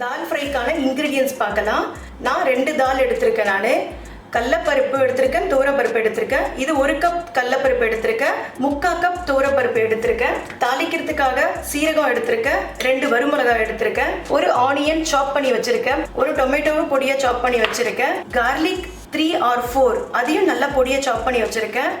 தால் ஃப்ரைக்கான ingredients பார்க்கலாம். நான் ரெண்டு தால் எடுத்திருக்கேன் நான். கடலப்பருப்பு எடுத்திருக்கேன் தூரப்பருப்பு எடுத்திருக்கேன். இது ஒரு கப் கடலப்பருப்பு எடுத்திருக்கேன். முக்கால் கப் தூரப்பருப்பு எடுத்திருக்கேன். தாளிக்கிறதுக்காக சீரகம் எடுத்திருக்கேன். ரெண்டு வறுமிளகா எடுத்திருக்கேன். ஒரு ஆனியன் சாப் பண்ணி வச்சிருக்கேன். ஒரு டொமேட்டோவை பொடியை சாப் பண்ணி வச்சிருக்கேன். கார்லிக் த்ரீ ஆர் ஃபோர் அதையும் நல்லா பொடியை சாப் பண்ணி வச்சிருக்கேன்.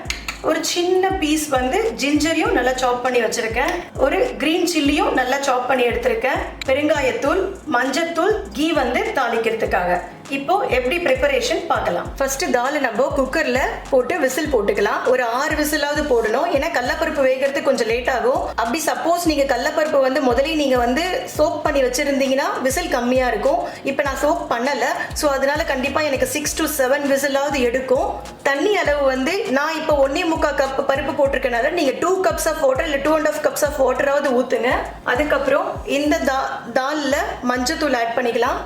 ஒரு சின்ன பீஸ் வந்து ஜிஞ்சரையும் நல்லா சாப் பண்ணி வச்சிருக்கேன். ஒரு கிரீன் சில்லியும் நல்லா சாப் பண்ணி எடுத்திருக்கேன். பெருங்காயத்தூள் மஞ்சத்தூள் கீ வந்து தாளிக்கிறதுக்காக. இப்போ எப்படி ப்ரிப்பரேஷன் பார்க்கலாம். ஃபர்ஸ்ட் தால் நம்ம குக்கர்ல போட்டு விசில் போட்டுக்கலாம். ஒரு ஆறு விசிலாவது போடணும். ஏன்னா கடலப்பருப்பு வேகிறதுக்கு கொஞ்சம் லேட் ஆகும். அப்படி சப்போஸ் நீங்க கடலப்பருப்பு வந்து முதல்ல நீங்க வந்து சோப் பண்ணி வச்சிருந்தீங்கன்னா விசில் கம்மியா இருக்கும். இப்போ நான் சோப் பண்ணல. ஸோ அதனால கண்டிப்பா எனக்கு சிக்ஸ் டு செவன் விசிலாவது எடுக்கும். தண்ணி அளவு வந்து நான் இப்போ ஒன்னே முக்கால் கப் பருப்பு போட்டிருக்கனால நீங்க டூ கப்ஸ் ஆஃப் வாட்டர் இல்லை two and half cups of வாட்டராவது ஊத்துங்க. அதுக்கப்புறம் இந்த தா தாலில் மஞ்சத்தூள் ஆட் பண்ணிக்கலாம்.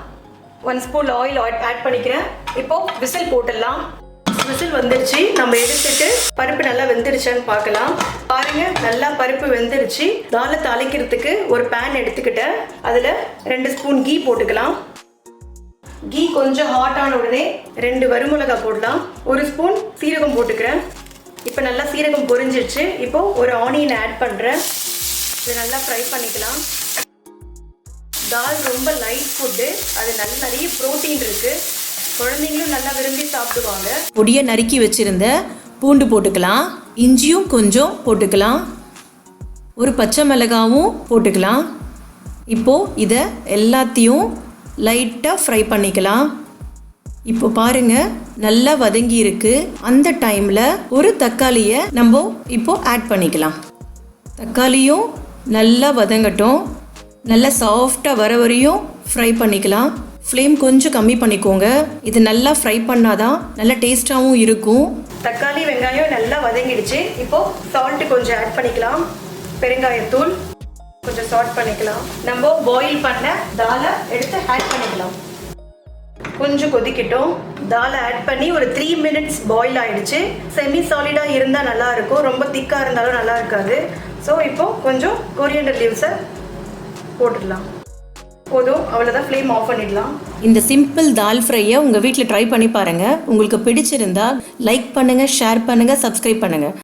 ஒன் ஸ்பூன் ஆயில் ஆட் பண்ணிக்கிறேன். இப்போ விசில் போட்டுடலாம். விசில் வந்துருச்சு. நம்ம எடுத்துட்டு பருப்பு நல்லா வெந்துருச்சான்னு பார்க்கலாம். பாருங்க நல்லா பருப்பு வெந்துருச்சு. தாலை தாளிக்கிறதுக்கு ஒரு பேன் எடுத்துக்கிட்டேன். அதில் ரெண்டு ஸ்பூன் கீ போட்டுக்கலாம். கீ கொஞ்சம் ஹாட் ஆன உடனே ரெண்டு வறுமிளகா போடலாம். ஒரு ஸ்பூன் சீரகம் போட்டுக்கிறேன். இப்போ நல்லா சீரகம் பொரிஞ்சிருச்சு. இப்போ ஒரு ஆனியன் ஆட் பண்ணுறேன் இதை நல்லா ஃப்ரை பண்ணிக்கலாம். தால் ரொம்ப லைட் ஃபுட்டு அது நல்ல நிறைய ப்ரோட்டீன் இருக்கு. குழந்தைங்களும் நல்லா விரும்பி சாப்பிடுவாங்க. பொடியை நறுக்கி வச்சிருந்த பூண்டு போட்டுக்கலாம். இஞ்சியும் கொஞ்சம் போட்டுக்கலாம். ஒரு பச்சை மிளகாவும் போட்டுக்கலாம். இப்போது இதை எல்லாத்தையும் லைட்டாக ஃப்ரை பண்ணிக்கலாம். இப்போ பாருங்க நல்லா வதங்கி இருக்கு. அந்த டைமில் ஒரு தக்காளியை நம்ம இப்போ ஆட் பண்ணிக்கலாம். தக்காளியும் நல்லா வதங்கட்டும். நல்லா சாஃப்டாக வர வரையும் ஃப்ரை பண்ணிக்கலாம். ஃப்ளேம் கொஞ்சம் கம்மி பண்ணிக்கோங்க. இது நல்லா ஃப்ரை பண்ணாதான் நல்லா டேஸ்ட்டாகவும் இருக்கும். தக்காளி வெங்காயம் நல்லா வதங்கிடுச்சு. இப்போ சால்ட் கொஞ்சம் ஆட் பண்ணிக்கலாம். பெருங்காயத்தூள் கொஞ்சம் சால்ட் பண்ணிக்கலாம். நம்ம பாயில் பண்ண தாலை எடுத்து ஆட் பண்ணிக்கலாம். கொஞ்சம் கொதிக்கட்டும். தாலை ஆட் பண்ணி ஒரு த்ரீ மினிட்ஸ் பாயில் ஆயிடுச்சு. செமி சாலிடாக இருந்தால் நல்லா இருக்கும். ரொம்ப திக்காக இருந்தாலும் நல்லா இருக்காது. ஸோ இப்போ கொஞ்சம் கொரியண்டர் லீவ்ஸை போட்டுடலாம் போதும் அவ்வளோதான் ஃப்ளேம் ஆஃப் பண்ணிடலாம். இந்த சிம்பிள் தால் ஃப்ரையை உங்கள் வீட்டில் ட்ரை பண்ணி பாருங்கள் உங்களுக்கு பிடிச்சிருந்தா லைக் பண்ணுங்கள் ஷேர் பண்ணுங்கள் சப்ஸ்கிரைப் பண்ணுங்கள்